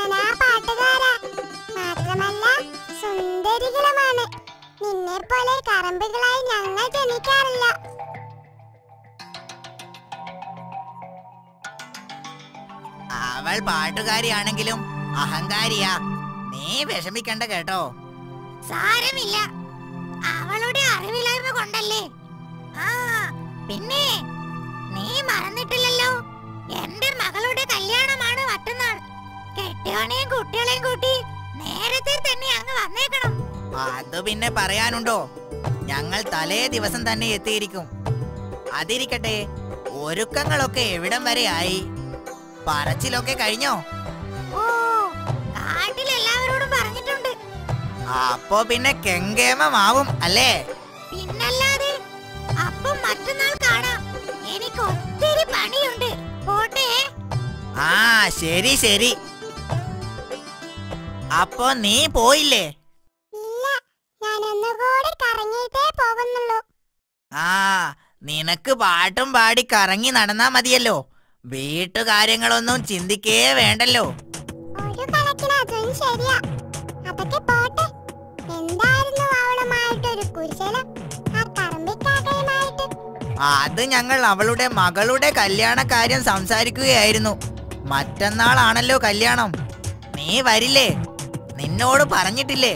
ജന്മനാ പാട്ടുകാര മാത്രമല്ല സുന്ദരികളുമാണ്. നിന്നെ പോലെ കറമ്പുകളായി ഞങ്ങൾ ജനിക്കാറില്ല. അവൾ പാട്ടുകാരിയാണെങ്കിലും അഹങ്കാരിയാ. നീ വിഷമിക്കണ്ട കേട്ടോ. സാരമില്ല. അവളുടെ അറിവില്ലായ്മ കൊണ്ടല്ലേ? ആ പിന്നെ നീ മറന്നിട്ടില്ലല്ലോ. എന്റെ മകളുടെ കെട്ടിയോനെയും കുട്ടികളെയും കൂട്ടി നേരത്തെ തന്നെ അങ്ങ് വന്നേക്കണം. അത് പിന്നെ പറയാനുണ്ടോ? ഞങ്ങൾ തലേ ദിവസം തന്നെ എത്തിയിരിക്കും. അതിരിക്കട്ടെ ഒരുക്കങ്ങളൊക്കെ എവിടം വരെ ആയി? പറച്ചിലൊക്കെ കഴിഞ്ഞോ? ഓ പറഞ്ഞിട്ടുണ്ട്. അപ്പോ പിന്നെ കെങ്കേമമാവും അല്ലേ? പിന്നല്ലാതെ അപ്പം മറ്റന്നാൾ കാണാം. എനിക്ക് ഒത്തിരി പണിയുണ്ട്. പോട്ടെ. ആ ശരി ശരി. അപ്പോ നീ പോയില്ലേ? ആ നിനക്ക് പാട്ടും പാടി കറങ്ങി നടന്നാ മതിയല്ലോ. വീട്ടുകാര്യങ്ങളൊന്നും ചിന്തിക്കേ വേണ്ടല്ലോ. ഒരു കണക്കിന് അതും ശരിയാ. അതൊക്കെ പോട്ടെ. എന്തായിരുന്നു അവളുമായിട്ടൊരു കുശലം ആ കറമ്പിക്കാക്കയുമായിട്ട് അത് ഞങ്ങൾ അവളുടെ മകളുടെ കല്യാണ കാര്യം സംസാരിക്കുകയായിരുന്നു. മറ്റന്നാളാണല്ലോ കല്യാണം. നീ വരില്ലേ? നിന്നോട് പറഞ്ഞിട്ടില്ലേ?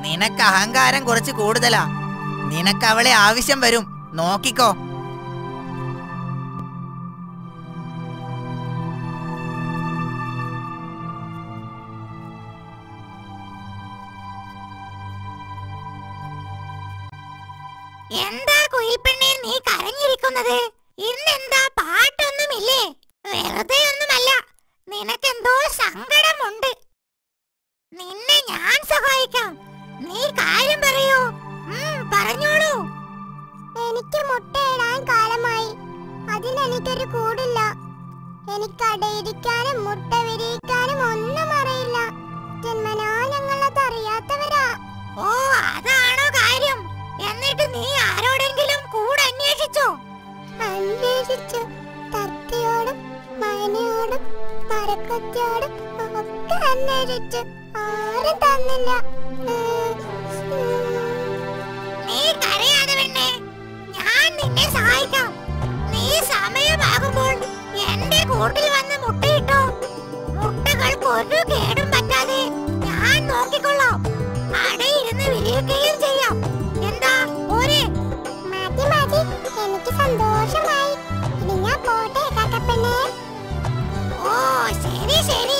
നിനക്ക് അഹങ്കാരം കുറച്ച് കൂടുതലാ. നിനക്ക് അവളെ ആവശ്യം വരും. നോക്കിക്കോ. നീ കരഞ്ഞിരിക്കുന്നത്? ഇന്നെന്താ പാട്ടൊന്നുമില്ലേ? വെറുതെ ഒന്നുമല്ല നിനക്കെന്തോ സങ്കടമുണ്ട്. നിന്നെ ഞാൻ സഹായിക്കാം. നീ കാര്യം പറയൂ. പറഞ്ഞോളൂ. എനിക്ക് മുട്ടയിടാൻ കാലമായി. അതിനെനിക്കൊരു കൂടില്ല എനിക്ക് അടയിരിക്കാനും മുട്ട വിരിയിക്കാനും ഒന്നും അറിയില്ല. ജന്മനാ അന്വേഷിച്ചു ആരും തന്നില്ല. ശരി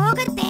道具って。